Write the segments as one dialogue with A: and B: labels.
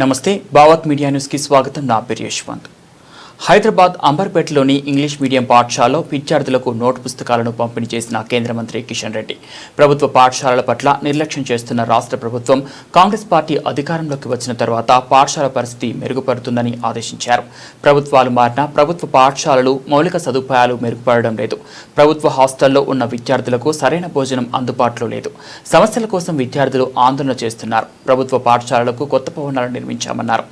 A: నమస్తే భావత్ మీడియా న్యూస్కి స్వాగతం. నా పేరు యశ్వంత్. హైదరాబాద్ అంబర్పేటలోని ఇంగ్లీష్ మీడియం పాఠశాలలో విద్యార్థులకు నోటు పుస్తకాలను పంపిణీ చేసిన కేంద్ర మంత్రి కిషన్ రెడ్డి. ప్రభుత్వ పాఠశాలల పట్ల నిర్లక్ష్యం చేస్తున్న రాష్ట్ర ప్రభుత్వం కాంగ్రెస్ పార్టీ అధికారంలోకి వచ్చిన తర్వాత పాఠశాల పరిస్థితి మెరుగుపడుతుందని ఆదేశించారు. ప్రభుత్వాలు మారినా ప్రభుత్వ పాఠశాలలు మౌలిక సదుపాయాలు మెరుగుపడడం లేదు. ప్రభుత్వ హాస్టల్లో ఉన్న విద్యార్థులకు సరైన భోజనం అందుబాటులో లేదు. సమస్యల కోసం విద్యార్థులు ఆందోళన చేస్తున్నారు. ప్రభుత్వ పాఠశాలలకు కొత్త భవనాలు నిర్మించామన్నారు.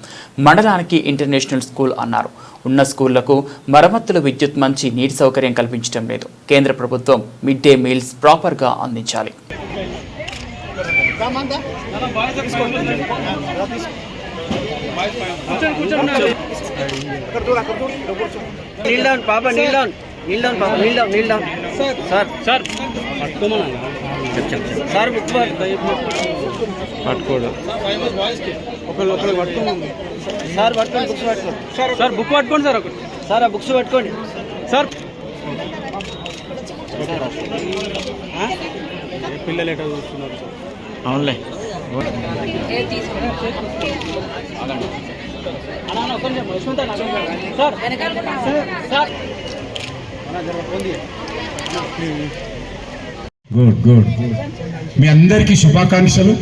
A: మండలానికి ఇంటర్నేషనల్ స్కూల్ అన్నారు. ఉన్న స్కూళ్ళకు మరమ్మతులు విద్యుత్ మంచి నీటి సౌకర్యం కల్పించడం లేదు. కేంద్ర ప్రభుత్వం మిడ్ డే మీల్స్ ప్రాపర్గా అందించాలి.
B: నీల్ డౌన్ పాప నీల్ డౌన్ నీల్ డౌన్ పాప kneel down kneel down sir. Sir చెప్ చెప్ చెప్. సార్ బుక్
C: పట్టుకోడు. ఒకళ్ళు ఒకళ్ళు పట్టుకోండి
B: సార్ పట్టుకోండి బుక్స్ పట్టుకోండి.
C: సార్ బుక్ పట్టుకోండి సార్ ఒకటి.
B: సార్ ఆ బుక్స్ పట్టుకోండి.
C: సార్. పిల్లలు ఎట్లా చూస్తున్నారు సార్.
A: అవునులే
D: గుడ్ గుడ్. మీ అందరికీ శుభాకాంక్షలు.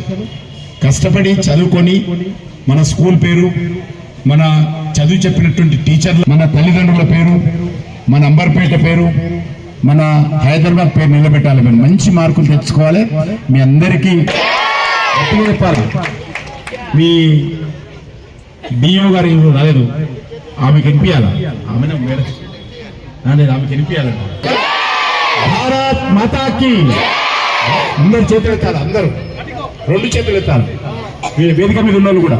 D: కష్టపడి చదువుకొని మన స్కూల్ పేరు మన చదువు చెప్పినటువంటి టీచర్లు మన తల్లిదండ్రుల పేరు మన అంబర్పేట పేరు మన హైదరాబాద్ పేరు నిలబెట్టాలి. మేము మంచి మార్కులు తెచ్చుకోవాలి. మీ అందరికీ చెప్పాలి. మీ డిఓ గారు రాలేదు. ఆమెకి వినిపించాలా ఆమె మేడం రాలేదు ఆమెకి వినిపించాలంట భారత్ మాతాకి. అందరు చేతులు అందరూ. రెండు చేతులు ఎత్తాలి. వే- వేదిక మీద ఉన్న కూడా.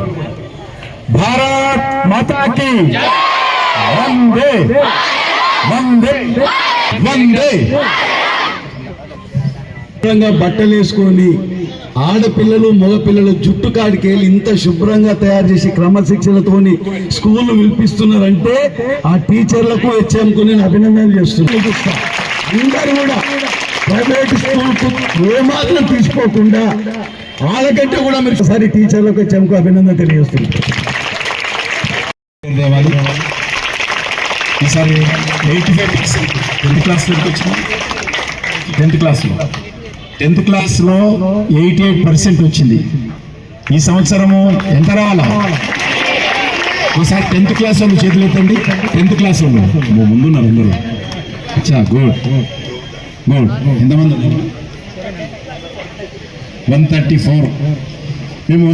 D: భారత్ మాతాకి వందే. వందే. వందే.
E: శుభ్రంగా బట్టలు వేసుకొని ఆడపిల్లలు మగపిల్లలు జుట్టు కాడికి వెళ్ళి ఇంత శుభ్రంగా తయారు చేసి క్రమశిక్షణతోని స్కూల్ వినిపిస్తున్నారంటే ఆ టీచర్లకు హెచ్ఎంకు నేను అభినందనలు చేస్తున్నాను. అందరు కూడా ప్రైవేట్ స్కూల్కు ఏమాత్రం తీసుకోకుండా వాళ్ళకంటే కూడా మీరు ఒకసారి టీచర్లకు హెచ్ఎంకు అభినందన తెలియజేస్తున్నారు
D: ఈసారి eighty five percent tenth class వరకు వచ్చింది. టెన్త్ క్లాస్లో. టెన్త్ క్లాస్లో ఎయిటీ ఎయిట్ పర్సెంట్ వచ్చింది. ఈ సంవత్సరము ఎంత రావాలా? ఒకసారి టెన్త్ క్లాస్ వాళ్ళు చేతులు ఎత్తండి టెన్త్ క్లాస్ వాళ్ళు. ముందున్నారు అందరూ. అచ్చా గుడ్. గుడ్ ఎంతమంది వన్ థర్టీ ఫోర్ మేము